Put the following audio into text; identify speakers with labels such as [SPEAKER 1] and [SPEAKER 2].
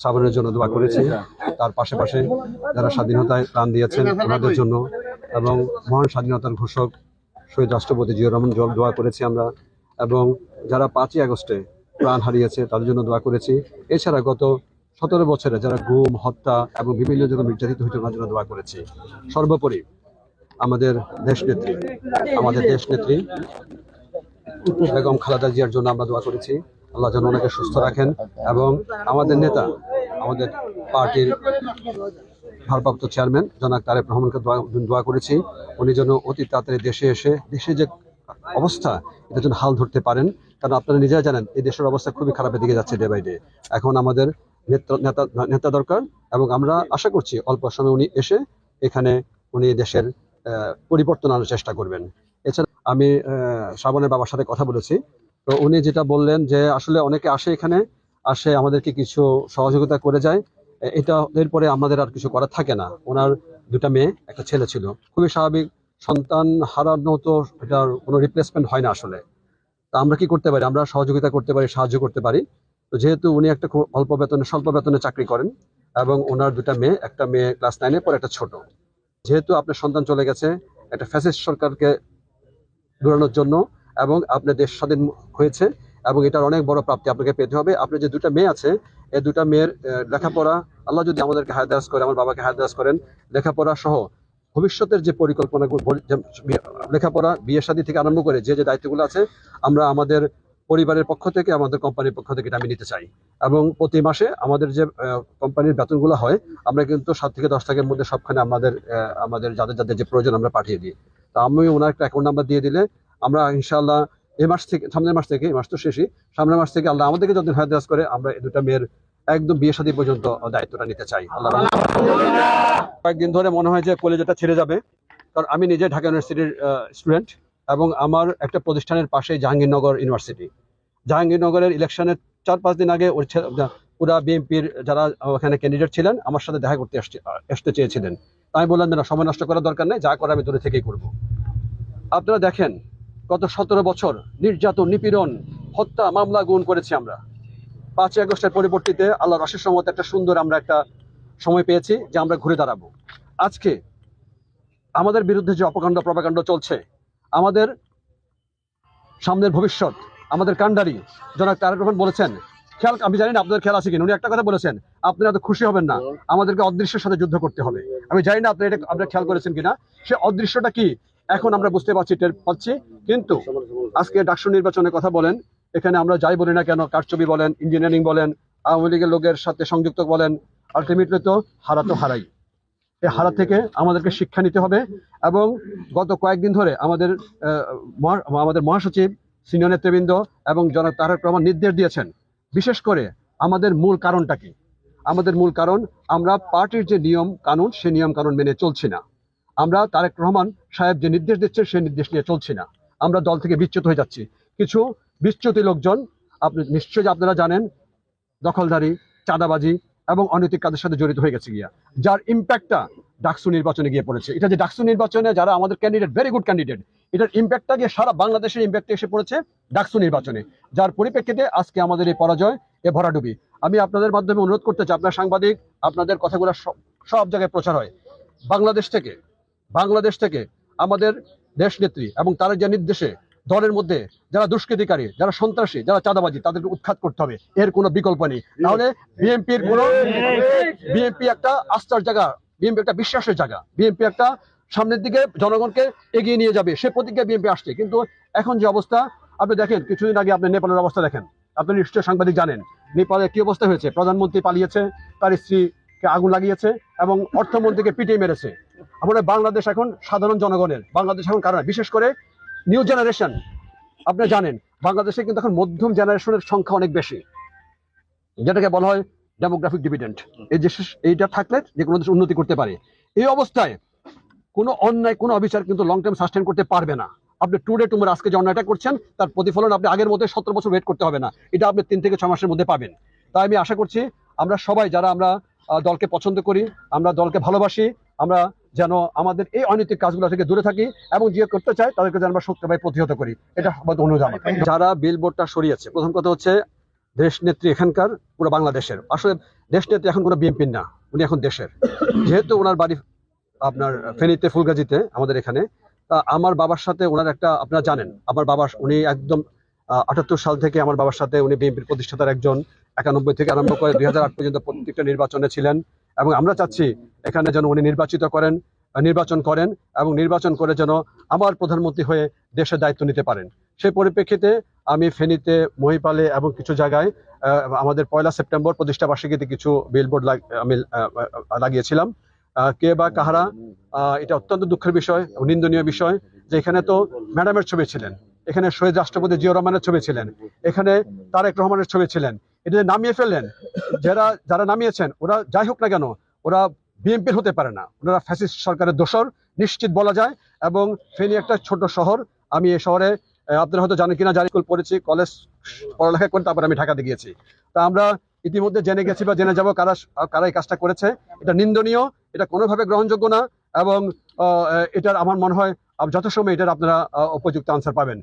[SPEAKER 1] শ্রাবণের জন্য দোয়া করেছি। তার পাশাপাশি যারা স্বাধীনতায় প্রাণ দিয়েছেন ওনাদের জন্য এবং মহান স্বাধীনতার ঘোষক শহীদ রাষ্ট্রপতি জিয়া রহমান জল দোয়া করেছি আমরা। এবং যারা পাঁচই আগস্টে প্রাণ হারিয়েছে, তাদের জন্য দোয়া করেছি। এছাড়া গত সতেরো বছরে যারা গুম, হত্যা এবং বিভিন্ন জায়গায় নির্যাতিত হয়েছে ওনার জন্য দোয়া করেছি। সর্বোপরি আমাদের দেশ নেত্রী, আমাদের দেশ নেত্রী বেগম খালেদা জিয়ার জন্য আমরা দোয়া করেছি। আল্লাহ যেন ওনাকে সুস্থ রাখেন এবং আমাদের নেতা আমাদের পার্টির ভারপ্রাপ্ত চেয়ারম্যান জনাক তারেক রহমানকে দোয়া করেছি। উনি যেন অতি তাড়াতাড়ি দেশে এসে, দেশে যে অবস্থা এটা যেন হাল ধরতে পারেন। কারণ আপনারা নিজেরা জানেন, এই দেশের অবস্থা খুবই খারাপের দিকে যাচ্ছে ডে বাই ডে এখন আমাদের নেতা- নেতা দরকার এবং আমরা আশা করছি অল্প সময় উনি এসে এখানে উনি দেশের পরিবর্তন আনার চেষ্টা করবেন। এছাড়া আমি শ্রাবণের বাবার সাথে কথা বলেছি। তো উনি যেটা বললেন যে আসলে অনেকে আসে এখানে আসে আমাদেরকে কিছু সহযোগিতা করে যায়। এটা এরপরে আমাদের আর কিছু করার থাকে না। ওনার দুটা মেয়ে, একটা ছেলে ছিল। খুবই স্বাভাবিক, সন্তান হারানো তো এটার কোনো রিপ্লেসমেন্ট হয় না আসলে। তা আমরা কি করতে পারি? আমরা সহযোগিতা করতে পারি, সাহায্য করতে পারি। তো যেহেতু উনি একটা খুব অল্প বেতনে, স্বল্প বেতনে চাকরি করেন এবং ওনার দুটা মেয়ে, একটা মেয়ে ক্লাস নাইনে পর একটা ছোট। যেহেতু আপনার সন্তান চলে গেছে, একটা ফ্যাসিস্ট সরকারকে দৌড়ানোর জন্য এবং আপনার দেশ স্বাধীন হয়েছে এবং এটার অনেক বড় প্রাপ্তি আপনাকে পেতে হবে। আপনার যে দুটা মেয়ে আছে, এই দুটা মেয়ের লেখাপড়া, আল্লাহ যদি আমাদেরকে হায়দাস করে, আমার বাবাকে হায়দাস করেন, লেখাপড়া সহ ভবিষ্যতের যে পরিকল্পনা লেখাপড়া, বিয়ে শাদী থেকে আরম্ভ করে যে যে দায়িত্বগুলো আছে, আমরা আমাদের পরিবারের পক্ষ থেকে, আমাদের কোম্পানির পক্ষ থেকে এটা আমি নিতে চাই। এবং প্রতি মাসে আমাদের যে কোম্পানির বেতনগুলো হয়, আমরা কিন্তু সাত থেকে দশ টাকার মধ্যে সবখানে আমাদের আমাদের যাদের যাদের যে প্রয়োজন আমরা পাঠিয়ে দিই। তা আমি ওনার একটা অ্যাকাউন্ট নাম্বার দিয়ে দিলে আমরা ইনশাআল্লাহ এই মাস থেকে, সামনের মাস থেকে মাস তো শেষই, সামনের মাস থেকে আল্লাহ আমাদেরকে যতদিন হায়াত করে, আমরা এই দুটা মেয়ের একদম বিয়ে সাদী পর্যন্ত দায়িত্বটা নিতে চাই। আল্লাহ কয়েকদিন ধরে মনে হয় যে কলেজটা ছেড়ে যাবে, কারণ আমি নিজে ঢাকা ইউনিভার্সিটির স্টুডেন্ট এবং আমার একটা প্রতিষ্ঠানের পাশে জাহাঙ্গীরনগর ইউনিভার্সিটি। জাহাঙ্গীরনগরের ইলেকশনের চার পাঁচ দিন আগে পুরা বিএনপির যারা ওখানে ক্যান্ডিডেট ছিলেন, আমার সাথে দেখা করতে আসছে, আসতে চেয়েছিলেন। তাই বললাম, না, সময় নষ্ট করার দরকার নেই, যা করা আমি দূরে থেকেই করব। আপনারা দেখেন গত সতেরো বছর নির্যাতন, নিপীড়ন, হত্যা, মামলা গ্রহণ করেছি আমরা। পাঁচই আগস্টের পরিবর্তিতে আল্লাহ রসের সময় একটা সুন্দর আমরা একটা সময় পেয়েছি যে আমরা ঘুরে দাঁড়াবো। আজকে আমাদের বিরুদ্ধে যে অপকাণ্ড, প্রপাকাণ্ড চলছে, আমাদের সামনের ভবিষ্যৎ, আমাদের কাণ্ডারি জনাক তারেক রহমান বলেছেন, খেয়াল আমি জানি না আপনাদের খেয়াল আছে কিনা, উনি একটা কথা বলেছেন, আপনারা তো খুশি হবেন না, আমাদেরকে অদৃশ্যের সাথে যুদ্ধ করতে হবে। আমি জানি না আপনি এটা আপনারা খেয়াল করেছেন কিনা, সে অদৃশ্যটা কি? এখন আমরা বুঝতে পারছি টের পাচ্ছি, কিন্তু আজকে ডাকসু নির্বাচনের কথা বলেন, এখানে আমরা যাই বলি না কেন কারচবি বলেন ইঞ্জিনিয়ারিং বলেন, আওয়ামী লীগের লোকের সাথে সংযুক্ত বলেন আলটিমেটলি তো হারা তো হারাই। এই হারা থেকে আমাদেরকে শিক্ষা নিতে হবে এবং গত কয়েকদিন ধরে আমাদের আমাদের মহাসচিব সিনিয়র নেতৃবৃন্দ এবং জনাব তারেক রহমান নির্দেশ দিয়েছেন, বিশেষ করে আমাদের মূল কারণটা কি? আমাদের মূল কারণ, আমরা পার্টির যে নিয়ম কানুন, সে নিয়ম কানুন মেনে চলছি না। আমরা তারেক রহমান সাহেব যে নির্দেশ দিচ্ছে, সেই নির্দেশ নিয়ে চলছি না। আমরা দল থেকে বিচ্যুত হয়ে যাচ্ছি। কিছু বিচ্যুতি লোকজন, আপনি নিশ্চয়ই আপনারা জানেন, দখলদারি, চাঁদাবাজি এবং অনৈতিক কাজের সাথে জড়িত হয়ে গেছে গিয়া। যার ইম্প্যাক্টটা ডাকসু নির্বাচনে গিয়ে পড়েছে। এটা যে ডাকসু নির্বাচনে যারা আমাদের ক্যান্ডিডেট ভেরি গুড ক্যান্ডিডেট এটার ইম্প্যাক্টটা গিয়ে সারা বাংলাদেশের ইম্প্যাক্ট এসে পড়েছে ডাকসু নির্বাচনে। যার পরিপ্রেক্ষিতে আজকে আমাদের এই পরাজয়, এ ভরাডুবি। আমি আপনাদের মাধ্যমে অনুরোধ করতে চাই, আপনার সাংবাদিক, আপনাদের কথাগুলো সব- সব জায়গায় প্রচার হয়। বাংলাদেশ থেকে বাংলাদেশ থেকে আমাদের দেশ নেত্রী এবং তার যে নির্দেশে দলের মধ্যে যারা দুষ্কৃতিকারী, যারা সন্ত্রাসী, যারা চাঁদাবাজি, তাদেরকে উৎখাত করতে হবে। এর কোনো বিকল্প নেই। তাহলে বিএনপির কোনো বিএনপি একটা আস্থার জায়গা, বিএনপি একটা বিশ্বাসের জায়গা। বিএনপি একটা সামনের দিকে জনগণকে এগিয়ে নিয়ে যাবে। সে প্রতিজ্ঞা বিএনপি আসছে। কিন্তু এখন যে অবস্থা, আপনি দেখেন, কিছুদিন আগে আপনি নেপালের অবস্থা দেখেন। আপনি নিশ্চয়ই সাংবাদিক জানেন। নেপালে কি অবস্থা হয়েছে? প্রধানমন্ত্রী পালিয়েছে, তার স্ত্রীকে আগুন লাগিয়েছে এবং অর্থমন্ত্রীকে পিটিয়ে মেরেছে। আমরা বাংলাদেশ এখন সাধারণ জনগণের, বাংলাদেশ এখন কারণ বিশেষ করে নিউ জেনারেশন আপনি জানেন, বাংলাদেশে কিন্তু এখন মধ্যম জেনারেশনের সংখ্যা অনেক বেশি। যেটাকে বলা হয় ডেমোগ্রাফিক ডিভিডেন্ট এই যে এইটা থাকলে যে কোনো দেশ উন্নতি করতে পারে। এই অবস্থায় কোনো অন্যায়, কোনো অবিচার কিন্তু লং টার্ম সাস্টেন করতে পারবে না। আপনি টু ডে টুমার আজকে যে অন্যায়টা করছেন, তার প্রতিফলন আপনি আগের মধ্যে সতেরো বছর ওয়েট করতে হবে না। এটা আপনি তিন থেকে ছ মাসের মধ্যে পাবেন। তাই আমি আশা করছি আমরা সবাই, যারা আমরা দলকে পছন্দ করি, আমরা দলকে ভালোবাসি, আমরা যেন আমাদের এই অনৈতিক কাজগুলো থেকে দূরে থাকি এবং যে করতে চাই তাদেরকে যেন আমরা সত্যভাবে প্রতিহত করি। এটা আমাদের অনুরোধ যারা বিল বোর্ডটা সরিয়েছে, প্রথম কথা হচ্ছে দেশ নেত্রী এখানকার, পুরো বাংলাদেশের। আসলে দেশ নেত্রী এখন কোনো বিএনপির না, উনি এখন দেশের। যেহেতু ওনার বাড়ি আপনার ফেনীতে, ফুলগাজিতে, আমাদের এখানে আমার বাবার সাথে ওনার একটা, আপনারা জানেন, আমার বাবা উনি একদম আটাত্তর সাল থেকে আমার বাবার সাথে উনি বিএনপির প্রতিষ্ঠাতার একজন, একানব্বই থেকে আরম্ভ করে দুই হাজার আট পর্যন্ত প্রত্যেকটা নির্বাচনে ছিলেন। এবং আমরা চাচ্ছি এখানে যেন উনি নির্বাচিত করেন নির্বাচন করেন এবং নির্বাচন করে যেন আমার প্রধানমন্ত্রী হয়ে দেশের দায়িত্ব নিতে পারেন। সেই পরিপ্রেক্ষিতে আমি ফেনীতে, মহিপালে এবং কিছু জায়গায় আমাদের পয়লা সেপ্টেম্বর প্রতিষ্ঠা বার্ষিকীতে কিছু বিলবোর্ড আমি লাগিয়েছিলাম। কে বা কাহারা এটা অত্যন্ত দুঃখের বিষয়, নিন্দনীয় বিষয় যে এখানে তো ম্যাডামের ছবি ছিলেন। এখানে শহীদ রাষ্ট্রপতি জিয়া রহমানের ছবি ছিলেন। এখানে তারেক রহমানের ছবি ছিলেন। এটা নামিয়ে ফেললেন, যারা যারা নামিয়েছেন, ওরা যাই হোক না কেন, ওরা বিএনপির হতে পারে না। ওনারা ফ্যাসিস্ট সরকারের দোষর, নিশ্চিত বলা যায়, এবং ফেনী একটা ছোট শহর। আমি এই শহরে আপনারা হয়তো জানেন কিনা জানি স্কুল পড়েছি, কলেজ পড়ালেখা করে তারপর আমি ঢাকাতে গিয়েছি। তা আমরা ইতিমধ্যে জেনে গেছি বা জেনে যাব কারা কারা এই কাজটা করেছে। এটা নিন্দনীয়, এটা কোনোভাবে গ্রহণযোগ্য না, এবং এটার আমার মনে হয় যথাসময়ে এটার আপনারা উপযুক্ত আনসার পাবেন।